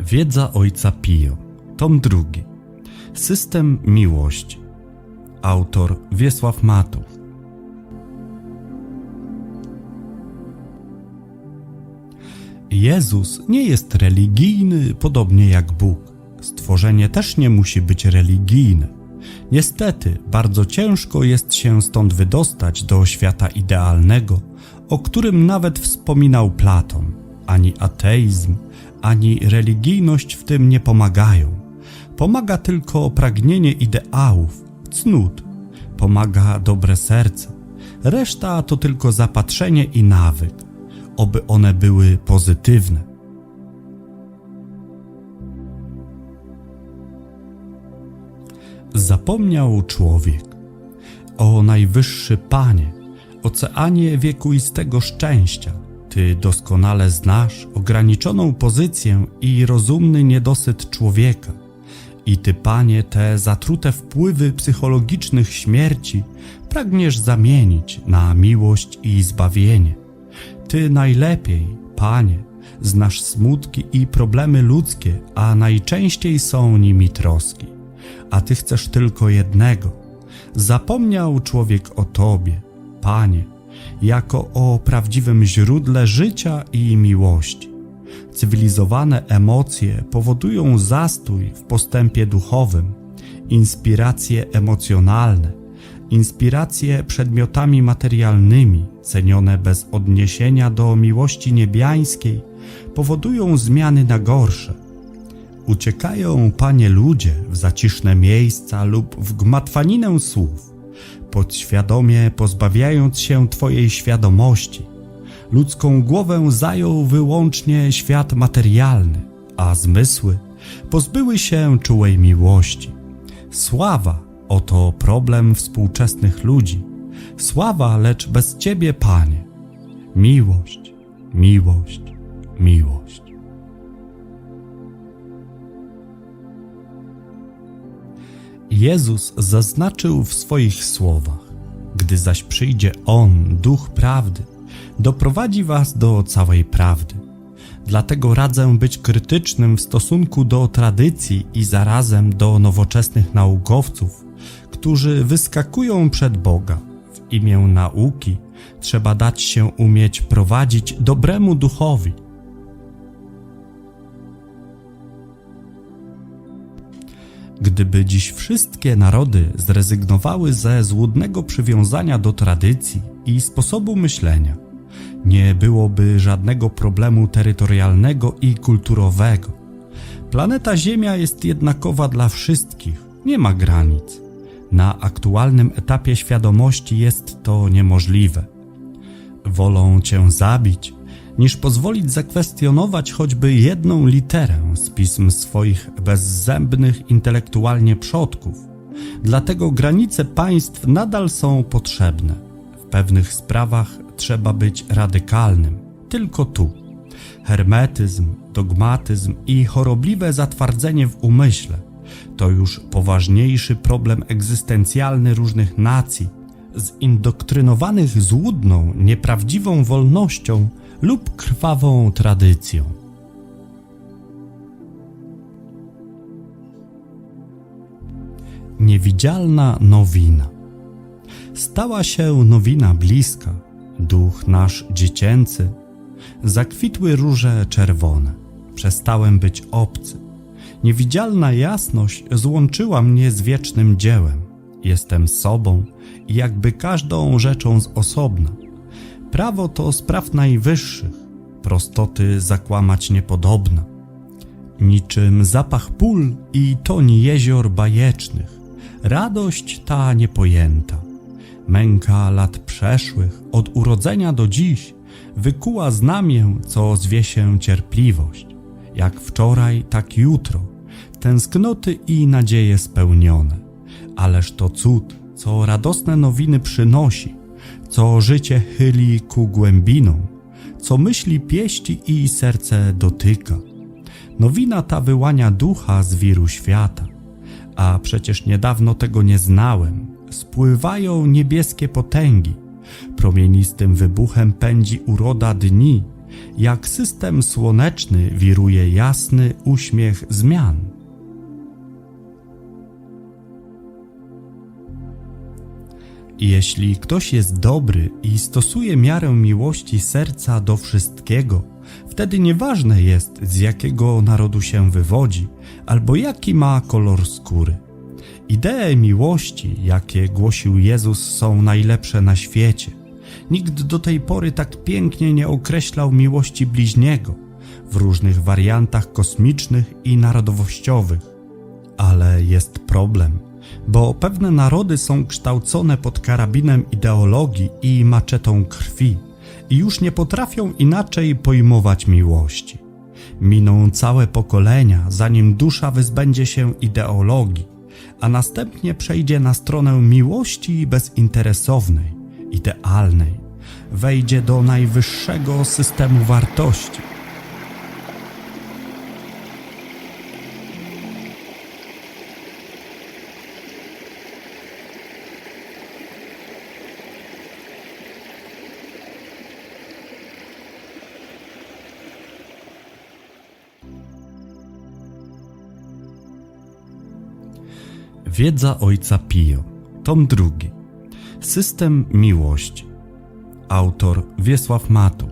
Wiedza Ojca Pio, tom drugi. System miłości. Autor Wiesław Matów. Jezus nie jest religijny, podobnie jak Bóg. Stworzenie też nie musi być religijne. Niestety, bardzo ciężko jest się stąd wydostać do świata idealnego, o którym nawet wspominał Platon. Ani ateizm, ani religijność w tym nie pomagają. Pomaga tylko pragnienie ideałów, cnót, pomaga dobre serce. Reszta to tylko zapatrzenie i nawyk, oby one były pozytywne. Zapomniał człowiek o najwyższy Panie, oceanie wiekuistego szczęścia. Ty doskonale znasz ograniczoną pozycję i rozumny niedosyt człowieka. I ty, Panie, te zatrute wpływy psychologicznych śmierci pragniesz zamienić na miłość i zbawienie. Ty najlepiej, Panie, znasz smutki i problemy ludzkie, a najczęściej są nimi troski. A Ty chcesz tylko jednego. Zapomniał człowiek o Tobie, Panie, jako o prawdziwym źródle życia i miłości. Cywilizowane emocje powodują zastój w postępie duchowym, inspiracje emocjonalne, inspiracje przedmiotami materialnymi, cenione bez odniesienia do miłości niebiańskiej, powodują zmiany na gorsze. Uciekają, panie ludzie, w zaciszne miejsca lub w gmatwaninę słów, podświadomie pozbawiając się twojej świadomości. Ludzką głowę zajął wyłącznie świat materialny, a zmysły pozbyły się czułej miłości. Sława oto problem współczesnych ludzi. Sława, lecz bez Ciebie, Panie. Miłość, miłość, miłość. Jezus zaznaczył w swoich słowach: Gdy zaś przyjdzie On, Duch Prawdy, doprowadzi Was do całej prawdy. Dlatego radzę być krytycznym w stosunku do tradycji i zarazem do nowoczesnych naukowców, którzy wyskakują przed Boga. W imię nauki trzeba dać się umieć prowadzić dobremu duchowi. Gdyby dziś wszystkie narody zrezygnowały ze złudnego przywiązania do tradycji i sposobu myślenia, nie byłoby żadnego problemu terytorialnego i kulturowego. Planeta Ziemia jest jednakowa dla wszystkich, nie ma granic. Na aktualnym etapie świadomości jest to niemożliwe. Wolą cię zabić, niż pozwolić zakwestionować choćby jedną literę z pism swoich bezzębnych intelektualnie przodków. Dlatego granice państw nadal są potrzebne. W pewnych sprawach trzeba być radykalnym, tylko tu. Hermetyzm, dogmatyzm i chorobliwe zatwardzenie w umyśle to już poważniejszy problem egzystencjalny różnych nacji, zindoktrynowanych złudną, nieprawdziwą wolnością lub krwawą tradycją. Niewidzialna nowina. Stała się nowina bliska, duch nasz dziecięcy. Zakwitły róże czerwone. Przestałem być obcy. Niewidzialna jasność złączyła mnie z wiecznym dziełem. Jestem sobą i jakby każdą rzeczą z osobna. Prawo to spraw najwyższych, prostoty zakłamać niepodobna. Niczym zapach pól i toń jezior bajecznych, radość ta niepojęta. Męka lat przeszłych, od urodzenia do dziś, wykuła znamię, co zwie się cierpliwość. Jak wczoraj, tak jutro, tęsknoty i nadzieje spełnione. Ależ to cud, co radosne nowiny przynosi, co życie chyli ku głębinom, co myśli pieści i serce dotyka. Nowina ta wyłania ducha z wiru świata, a przecież niedawno tego nie znałem. Spływają niebieskie potęgi, promienistym wybuchem pędzi uroda dni, jak system słoneczny wiruje jasny uśmiech zmian. Jeśli ktoś jest dobry i stosuje miarę miłości serca do wszystkiego, wtedy nieważne jest, z jakiego narodu się wywodzi, albo jaki ma kolor skóry. Idee miłości, jakie głosił Jezus, są najlepsze na świecie. Nikt do tej pory tak pięknie nie określał miłości bliźniego w różnych wariantach kosmicznych i narodowościowych. Ale jest problem, bo pewne narody są kształcone pod karabinem ideologii i maczetą krwi i już nie potrafią inaczej pojmować miłości. Miną całe pokolenia, zanim dusza wyzbędzie się ideologii, a następnie przejdzie na stronę miłości bezinteresownej, idealnej, wejdzie do najwyższego systemu wartości. Wiedza Ojca Pio, tom drugi. System miłości. Autor Wiesław Matu.